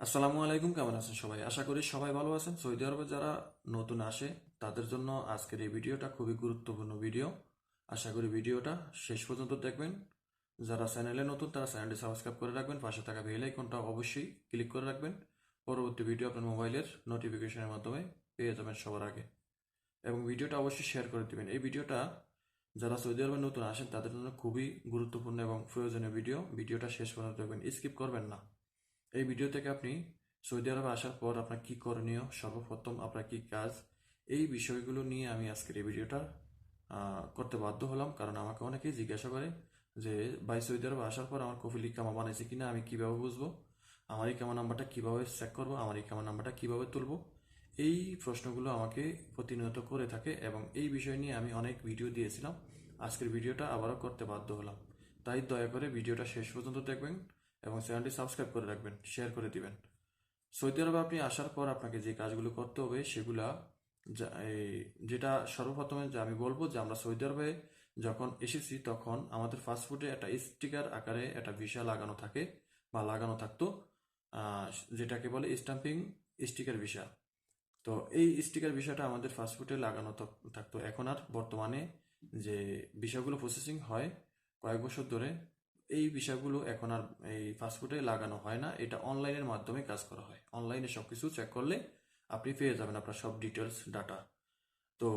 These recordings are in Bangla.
আসসালামু আলাইকুম, কেমন আছেন সবাই? আশা করি সবাই ভালো আছেন। সৌদি আরবে যারা নতুন আসে, তাদের জন্য আজকের এই ভিডিওটা খুবই গুরুত্বপূর্ণ ভিডিও। আশা করি ভিডিওটা শেষ পর্যন্ত দেখবেন। যারা চ্যানেলে নতুন, তারা চ্যানেলটি সাবস্ক্রাইব করে রাখবেন। পাশে থাকা বেল আইকনটা অবশ্যই ক্লিক করে রাখবেন। পরবর্তী ভিডিও আপনার মোবাইলের নোটিফিকেশনের মাধ্যমে পেয়ে যাবেন সবার আগে। এবং ভিডিওটা অবশ্যই শেয়ার করে দিবেন। এই ভিডিওটা যারা সৌদি আরবে নতুন আসেন, তাদের জন্য খুবই গুরুত্বপূর্ণ এবং প্রয়োজনীয় ভিডিও। ভিডিওটা শেষ পর্যন্ত দেখবেন। স্কিপ করবেন না। এই ভিডিও থেকে আপনি সৌদি আরবে আসার পর আপনার কি করণীয়, সর্বপ্রথম আপনার কি কাজ, এই বিষয়গুলো নিয়ে আমি আজকের এই ভিডিওটা করতে বাধ্য হলাম। কারণ আমাকে অনেকেই জিজ্ঞাসা করে যে, ভাই, সৌদি আরবে আসার পর আমার কফিল ইকামা বানাইছে কিনা, আমি কীভাবে বুঝব? আমার ইকামা নাম্বারটা কীভাবে চেক করব? আমার ইকামা নাম্বারটা কীভাবে তুলবো? এই প্রশ্নগুলো আমাকে প্রতিনিয়ত করে থাকে এবং এই বিষয় নিয়ে আমি অনেক ভিডিও দিয়েছিলাম। আজকের ভিডিওটা আবারও করতে বাধ্য হলাম। তাই দয়া করে ভিডিওটা শেষ পর্যন্ত দেখবেন। এবং চ্যানেলটি সাবস্ক্রাইব করে রাখবেন শেয়ার করে দিবেন। সৌদি আরবে আপনি আসার পর আপনাকে যে কাজগুলো করতে হবে, সেগুলা যেটা সর্বপ্রথমে যে আমি বলব যে আমরা সৌদি আরবে যখন এসেছি, তখন আমাদের ফাস্টফুডে একটা স্টিকার আকারে একটা ভিসা লাগানো থাকে বা লাগানো থাকতো যেটাকে বলে স্টাম্পিং স্টিকার ভিসা তো এই স্টিকার ভিসাটা আমাদের ফাস্টফুডে লাগানো থাকতো। এখন আর বর্তমানে যে ভিসাগুলো প্রসেসিং হয়, কয়েক বছর ধরে এই বিষয়গুলো এখন আর এই ফাস্টফুডে লাগানো হয় না। এটা অনলাইনের মাধ্যমে কাজ করা হয়। অনলাইনে সব কিছু চেক করলে আপনি পেয়ে যাবেন আপনার সব ডিটেলস ডাটা তো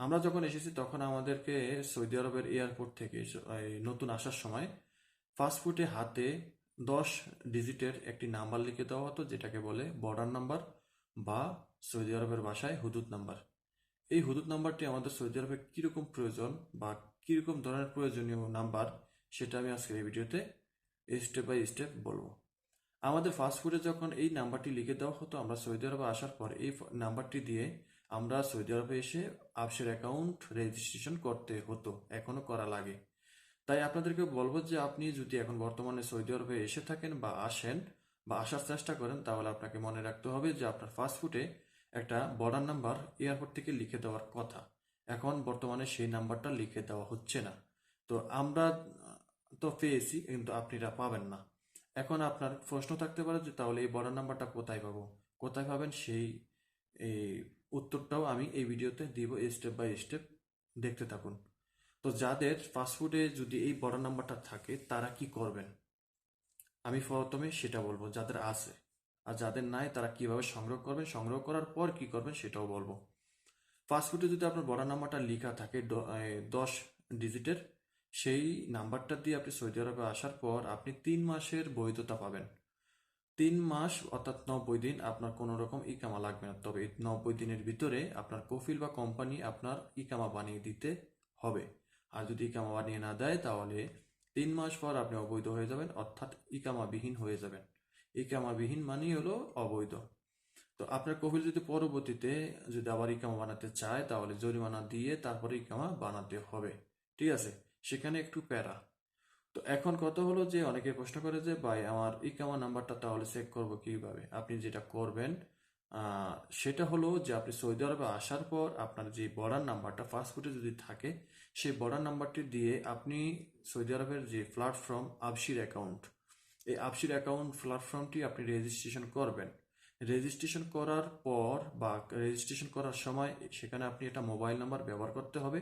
আমরা যখন এসেছি তখন আমাদেরকে সৌদি আরবের এয়ারপোর্ট থেকে নতুন আসার সময় ফাস্টফুডে হাতে দশ ডিজিটের একটি নাম্বার লিখে দেওয়া হতো, যেটাকে বলে বর্ডার নাম্বার বা সৌদি আরবের ভাষায় হুদুদ নাম্বার। এই হুদুদ নাম্বারটি আমাদের সৌদি আরবে কীরকম প্রয়োজন বা কীরকম ধরনের প্রয়োজনীয় নাম্বার সেটা আমি আজকের এই ভিডিওতে স্টেপ বাই স্টেপ বলব। আমাদের ফাস্টফুডে যখন এই নাম্বারটি লিখে দেওয়া হতো, আমরা সৌদি আরবে আসার পর এই নাম্বারটি দিয়ে আমরা সৌদি আরবে এসে আপসের অ্যাকাউন্ট রেজিস্ট্রেশন করতে হতো, এখনও করা লাগে। তাই আপনাদেরকে বলব যে আপনি যদি এখন বর্তমানে সৌদি আরবে এসে থাকেন বা আসেন বা আসার চেষ্টা করেন, তাহলে আপনাকে মনে রাখতে হবে যে আপনার ফাস্টফুডে একটা বর্ডার নাম্বার এয়ারপোর্ট থেকে লিখে দেওয়ার কথা। এখন বর্তমানে সেই নাম্বারটা লিখে দেওয়া হচ্ছে না। তো আমরা তো পেয়েছি, কিন্তু আপনারা পাবেন না। এখন আপনার প্রশ্ন থাকতে পারে যে, তাহলে এই বর্ডার নাম্বারটা কোথায় পাবো? কোথায় পাবেন সেই, এই উত্তরটাও আমি এই ভিডিওতে দিব স্টেপ বাই স্টেপ দেখতে থাকুন। তো যাদের ফাস্টফুডে যদি এই বর্ডার নাম্বারটা থাকে, তারা কি করবেন? আমি প্রথমে সেটা বলব, যাদের আছে। আর যাদের নাই, তারা কীভাবে সংগ্রহ করবেন? সংগ্রহ করার পর কি করবেন সেটাও বলব। ফাস্টফুডে যদি আপনার বড় নাম্বারটা লেখা থাকে দশ ডিজিটের সেই নাম্বারটা দিয়ে আপনি সৌদি আরবে আসার পর আপনি তিন মাসের বৈধতা পাবেন। তিন মাস অর্থাৎ নব্বই দিন আপনার কোনো রকম ইকামা লাগবে না। তবে নব্বই দিনের ভিতরে আপনার কফিল বা কোম্পানি আপনার ইকামা বানিয়ে দিতে হবে। আর যদি ইকামা বানিয়ে না দেয়, তাহলে তিন মাস পর আপনি অবৈধ হয়ে যাবেন, অর্থাৎ ইকামাবিহীন হয়ে যাবেন। ইকামাবিহীন মানেই হলো অবৈধ। তো আপনার কফিল যদি পরবর্তীতে যদি আবার ইকামা বানাতে চায়, তাহলে জরিমানা দিয়ে তারপরে ইকামা বানাতে হবে। ঠিক আছে? সেখানে একটু প্যারা। তো এখন কথা হলো যে অনেকে প্রশ্ন করে যে, ভাই, আমার ই ইকামা নাম্বারটা তাহলে চেক করব কীভাবে? আপনি যেটা করবেন সেটা হলো যে আপনি সৌদি আরবে আসার পর আপনার যে বর্ডার নাম্বারটা ফাস্টফুডে যদি থাকে, সেই বর্ডার নাম্বারটি দিয়ে আপনি সৌদি আরবের যে প্ল্যাটফর্ম আবশির অ্যাকাউন্ট এই আবশির অ্যাকাউন্ট প্ল্যাটফর্মটি আপনি রেজিস্ট্রেশন করবেন। রেজিস্ট্রেশন করার পর বা রেজিস্ট্রেশন করার সময় সেখানে আপনি একটা মোবাইল নাম্বার ব্যবহার করতে হবে।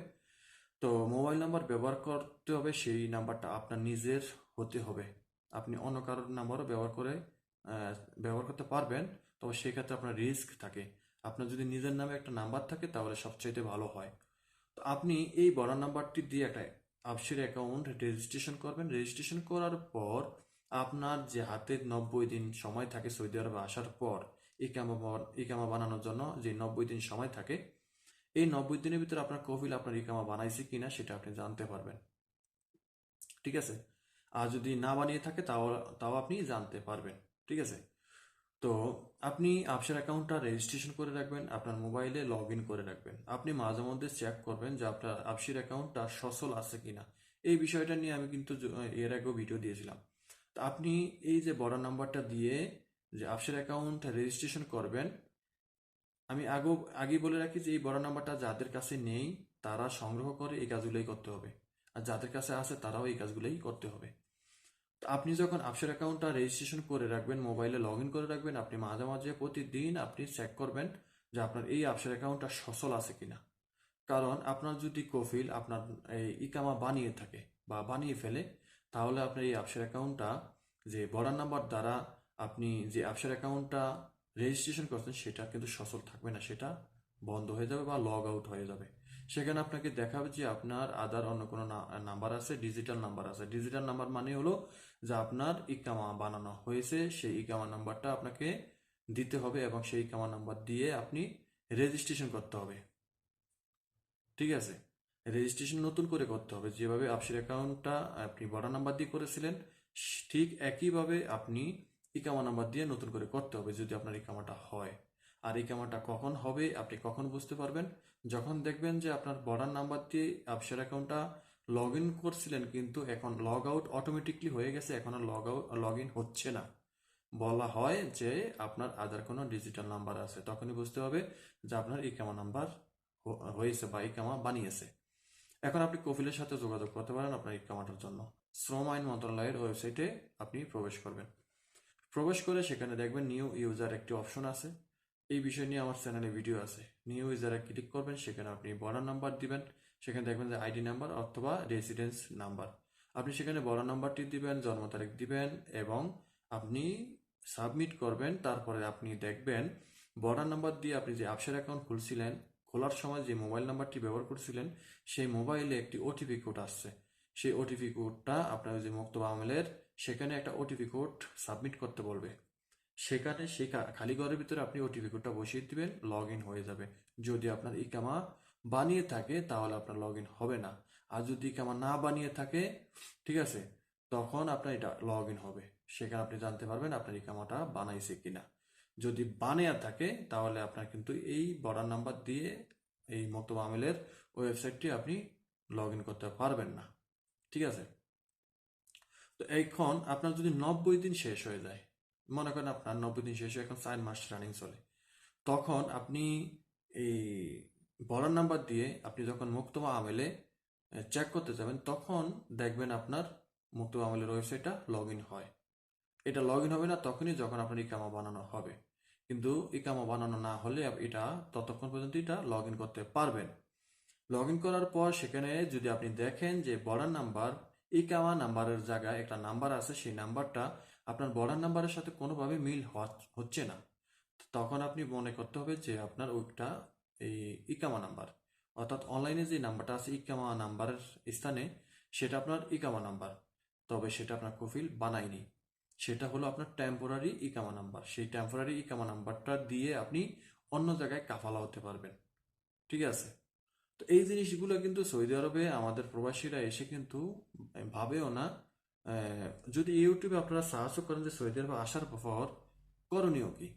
তো মোবাইল নাম্বার ব্যবহার করতে হবে, সেই নাম্বারটা আপনার নিজের হতে হবে। আপনি অন্য কারোর নাম্বারও ব্যবহার করে ব্যবহার করতে পারবেন, তবে সেক্ষেত্রে আপনার রিস্ক থাকে। আপনার যদি নিজের নামে একটা নাম্বার থাকে, তাহলে সবচাইতে ভালো হয়। তো আপনি এই বড় নাম্বারটি দিয়ে একটা আপসের অ্যাকাউন্ট রেজিস্ট্রেশন করবেন। রেজিস্ট্রেশন করার পর আপনার যে হাতে নব্বই দিন সময় থাকে সৌদি আরবে আসার পর ইকামা ইকামা বানানোর জন্য যে নব্বই দিন সময় থাকে এই নব্বই দিনের ভিতরে আপনার কফিল আপনার ইকামা বানাইছে কিনা সেটা আপনি জানতে পারবেন। ঠিক আছে? আর যদি না বানিয়ে থাকে তাও তাও আপনি জানতে পারবেন। ঠিক আছে? তো আপনি আপসের অ্যাকাউন্টটা রেজিস্ট্রেশন করে রাখবেন, আপনার মোবাইলে লগ ইন করে রাখবেন। আপনি মাঝে মধ্যে চেক করবেন যে আপনার আপসের অ্যাকাউন্টটা সচল আছে কিনা। এই বিষয়টা নিয়ে আমি কিন্তু এর আগেও ভিডিও দিয়েছিলাম। তো আপনি এই যে বড় নাম্বারটা দিয়ে যে আপসের অ্যাকাউন্ট রেজিস্ট্রেশন করবেন আমি আগেও, আগেই বলে রাখি যে এই বড় নাম্বারটা যাদের কাছে নেই, তারা সংগ্রহ করে এই কাজগুলোই করতে হবে। আর যাদের কাছে আছে, তারাও এই কাজগুলোই করতে হবে। আপনি যখন আপসের অ্যাকাউন্টটা রেজিস্ট্রেশন করে রাখবেন মোবাইলে লগ ইন করে রাখবেন, আপনি মাঝে মাঝে প্রতিদিন আপনি চেক করবেন যে আপনার এই আপসের অ্যাকাউন্টটা সচল আছে কিনা। কারণ আপনার যদি কফিল আপনার এই ইকামা বানিয়ে থাকে বা বানিয়ে ফেলে, তাহলে আপনার এই আপসের অ্যাকাউন্টটা যে বর্ডার নাম্বার দ্বারা আপনি যে আপসের অ্যাকাউন্টটা রেজিস্ট্রেশন করছেন, সেটা কিন্তু সচল থাকবে না, সেটা বন্ধ হয়ে যাবে বা লগ আউট হয়ে যাবে। সেখানে আপনাকে দেখাবে যে আপনার আদার অন্য কোনো নাম্বার আছে ডিজিটাল নাম্বার আছে। ডিজিটাল নাম্বার মানে হলো যে আপনার ইকামা বানানো হয়েছে, সেই ইকামা নাম্বারটা আপনাকে দিতে হবে এবং সেই ইকামা নাম্বার দিয়ে আপনি রেজিস্ট্রেশন করতে হবে। ঠিক আছে? রেজিস্ট্রেশন নতুন করে করতে হবে। যেভাবে আপসের অ্যাকাউন্টটা আপনি বড় নাম্বার দিয়ে করেছিলেন, ঠিক একইভাবে আপনি ইকামা নাম্বার দিয়ে নতুন করে করতে হবে যদি আপনার ইকামাটা হয়। আর ইকামাটা কখন হবে, আপনি কখন বুঝতে পারবেন? যখন দেখবেন যে আপনার বর্ডার নাম্বার দিয়ে আপসের অ্যাকাউন্টটা লগ ইন করছিলেন কিন্তু এখন লগ আউট অটোমেটিকলি হয়ে গেছে, এখন আর লগ আউট, লগ ইন হচ্ছে না। বলা হয় যে আপনার আদার কোনো ডিজিটাল নাম্বার আছে, তখনই বুঝতে হবে যে আপনার ইকামা নাম্বার হয়েছে বা ইকামা বানিয়েছে। এখন আপনি কফিলের সাথে যোগাযোগ করতে পারেন আপনার ইকামাটার জন্য। শ্রম আইন মন্ত্রণালয়ের ওয়েবসাইটে আপনি প্রবেশ করবেন। প্রবেশ করে সেখানে দেখবেন নিউ ইউজার একটি অপশন আছে। এই বিষয় নিয়ে আমার চ্যানেলে ভিডিও আছে। নিউ ইউজারে ক্লিক করবেন, সেখানে আপনি বর্ডার নাম্বার দিবেন। সেখানে দেখবেন যে আইডি নাম্বার অথবা রেসিডেন্স নাম্বার আপনি সেখানে বড় নাম্বারটি দিবেন, জন্ম তারিখ দিবেন এবং আপনি সাবমিট করবেন। তারপরে আপনি দেখবেন বর্ডার নাম্বার দিয়ে আপনি যে আপসের অ্যাকাউন্ট খুলছিলেন, খোলার সময় যে মোবাইল নাম্বারটি ব্যবহার করছিলেন, সেই মোবাইলে একটি ওটিপি কোড আসছে। সেই ওটিপি কোডটা আপনার যে মুক্তবা আমলের সেখানে একটা ওটিপি কোড সাবমিট করতে বলবে। সেখানে সেই খালি ঘরের ভিতরে আপনি ওটিপি কোডটা বসিয়ে দিবেন লগ ইন হয়ে যাবে। যদি আপনার ইকামা বানিয়ে থাকে, তাহলে আপনার লগ ইন হবে না। আর যদি ইকামা না বানিয়ে থাকে, ঠিক আছে, তখন আপনার এটা লগ ইন হবে। সেখানে আপনি জানতে পারবেন আপনার ইকামাটা বানাইছে কিনা। যদি বানিয়ে থাকে, তাহলে আপনার কিন্তু এই বর্ডার নাম্বার দিয়ে এই মতো আমেলের ওয়েবসাইটটি আপনি লগ ইন করতে পারবেন না। ঠিক আছে? তো এখন আপনার যদি নব্বই দিন শেষ হয়ে যায়, মনে করেন আপনার নব্বই দিন শেষ হয়ে এখন চার মাস রানিং চলে, তখন আপনি এই বর্ডার নাম্বার দিয়ে আপনি যখন মুক্তমা আমেলে চেক করতে যাবেন, তখন দেখবেন আপনার মুক্তমা আমেলের ওয়েবসাইটটা লগ ইন হয়। এটা লগ ইন হবে না, তখনই যখন আপনার ইকামা বানানো হবে। কিন্তু ইকামা বানানো না হলে এটা ততক্ষণ পর্যন্ত এটা লগ ইন করতে পারবেন। লগ ইন করার পর সেখানে যদি আপনি দেখেন যে বর্ডার নাম্বার ইকামা নাম্বারের জায়গায় একটা নাম্বার আছে, সেই নাম্বারটা আপনার বর্ডার নাম্বারের সাথে কোনোভাবে মিল হচ্ছে না। তখন আপনি মনে করতে হবে যে আপনার ওইটা এই ইকামা নাম্বার, অর্থাৎ অনলাইনে যে নাম্বারটা আছে ইকামা নাম্বারের স্থানে সেটা আপনার ইকামা নাম্বার, তবে সেটা আপনার কফিল বানায়নি। সেটা হলো আপনার টেম্পোরারি ইকামা নাম্বার, সেই টেম্পোরারি ইকামা নাম্বারটা দিয়ে আপনি অন্য জায়গায় কাফালা হতে পারবেন। ঠিক আছে? তো এই জিনিসগুলো কিন্তু সৌদি আরবে আমাদের প্রবাসীরা এসে কিন্তু ভাবেও না। যদি ইউটিউবে আপনারা সাহায্য করেন যে সৌদি আরবে আসার পর, করণীয় কি?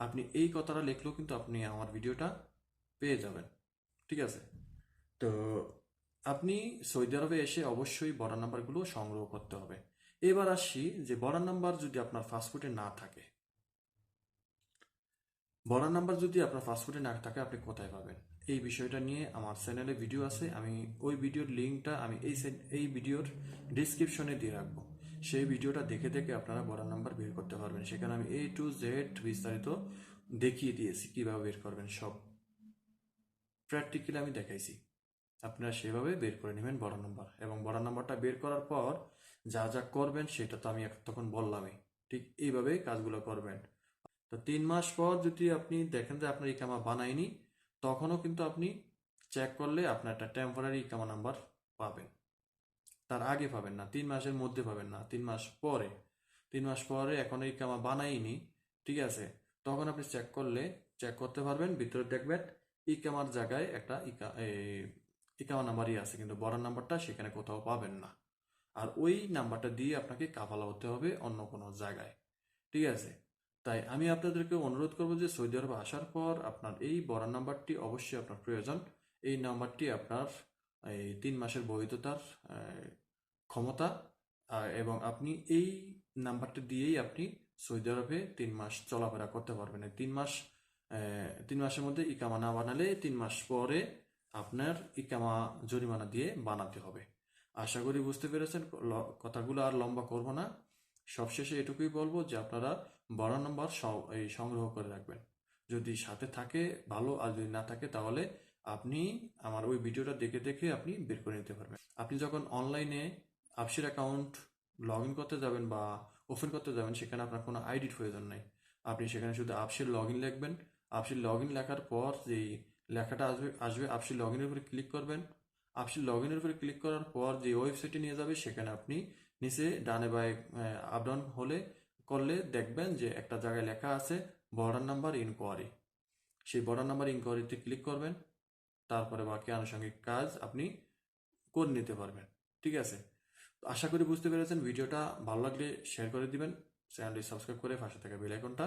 আপনি এই কথাটা লিখলেও কিন্তু আপনি আমার ভিডিওটা পেয়ে যাবেন। ঠিক আছে? তো আপনি সৌদি আরবে এসে অবশ্যই বড় নাম্বারগুলো সংগ্রহ করতে হবে। এবার আসি যে বড় নাম্বার যদি আপনার ফাস্টফুডে না থাকে। বড় নাম্বার যদি আপনার ফাস্টফুডে না থাকে, আপনি কোথায় পাবেন? এই বিষয়টা নিয়ে আমার চ্যানেলে ভিডিও আছে, আমি ওই ভিডিওর লিঙ্কটা আমি এই এই ভিডিওর ডিসক্রিপশনে দিয়ে রাখব। সেই ভিডিওটা দেখে দেখে আপনারা বড় নাম্বার বের করতে পারবেন। সেখানে আমি এ টু জেড বিস্তারিত দেখিয়ে দিয়েছি, কীভাবে বের করবেন সব। প্র্যাকটিক্যালি আমি দেখাইছি। আপনারা সেভাবে বের করে নেবেন বড় নাম্বার এবং বড় নাম্বারটা বের করার পর যা যা করবেন সেটা তো আমি তখন বললামই। ঠিক এইভাবেই কাজগুলো করবেন। তো তিন মাস পর যদি আপনি দেখেন যে আপনার ইকামা বানায়নি তখনও কিন্তু আপনি চেক করলে আপনার একটা টেম্পোরারি ইকামা নাম্বার পাবেন। তার আগে পাবেন না, তিন মাসের মধ্যে পাবেন না, তিন মাস পরে। তিন মাস পরে এখন ইকামা বানাইনি, ঠিক আছে? তখন আপনি চেক করলে চেক করতে পারবেন, ভিতরে দেখবেন ইকামার জায়গায় একটা ইকা ইকামা নাম্বারই আছে, কিন্তু বড় নাম্বারটা সেখানে কোথাও পাবেন না। আর ওই নাম্বারটা দিয়ে আপনাকে কাফালা হতে হবে অন্য কোনো জায়গায়, ঠিক আছে? তাই আমি আপনাদেরকে অনুরোধ করব যে সৌদি আরবে আসার পর আপনার এই বড় নাম্বারটি অবশ্যই আপনার প্রয়োজন। এই নাম্বারটি আপনার এই তিন মাসের বৈধতার ক্ষমতা এবং আপনি এই নাম্বারটি দিয়েই আপনি সৌদি আরবে তিন মাস চলাফেরা করতে পারবেন। তিন মাস তিন মাসের মধ্যে ইকামা না বানালে তিন মাস পরে আপনার ইকামা জরিমানা দিয়ে বানাতে হবে। আশা করি বুঝতে পেরেছেন কথাগুলো আর লম্বা করব না। সবশেষে এটুকুই বলব যে আপনারা বড় নম্বর এই সংগ্রহ করে রাখবেন। যদি সাথে থাকে, ভালো, আর যদি না থাকে, তাহলে আপনি আমার ওই ভিডিওটা দেখে দেখে আপনি বের করে নিতে পারবেন। আপনি যখন অনলাইনে আপসির অ্যাকাউন্ট লগ ইন করতে যাবেন বা ওপেন করতে যাবেন, সেখানে আপনার কোনো আইডির প্রয়োজন নেই। আপনি সেখানে শুধু আপসির লগ ইন লিখবেন। আপসির লগ ইন লেখার পর যেই লেখাটা আসবে আসবে, আপসির লগ ইনের উপরে ক্লিক করবেন। আপসির লগ ইনের উপরে ক্লিক করার পর যে ওয়েবসাইটে নিয়ে যাবে, সেখানে আপনি নিচে ডানে বাই আপ ডাউন হলে করলে দেখবেন যে একটা জায়গায় লেখা আছে বর্ডার নাম্বার ইনকোয়ারি সেই বর্ডার নাম্বার ইনকোয়ারিতে ক্লিক করবেন, তারপরে বাকি আনুষঙ্গিক কাজ আপনি করে নিতে পারবেন। ঠিক আছে? আশা করি বুঝতে পেরেছেন। ভিডিওটা ভালো লাগলে শেয়ার করে দিবেন চ্যানেলটি সাবস্ক্রাইব করে পাশে থাকা বেল আইকনটা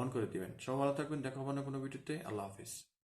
অন করে দিবেন। সব ভালো থাকবেন। দেখা হবে না কোনো ভিডিওতে আল্লাহ হাফিজ।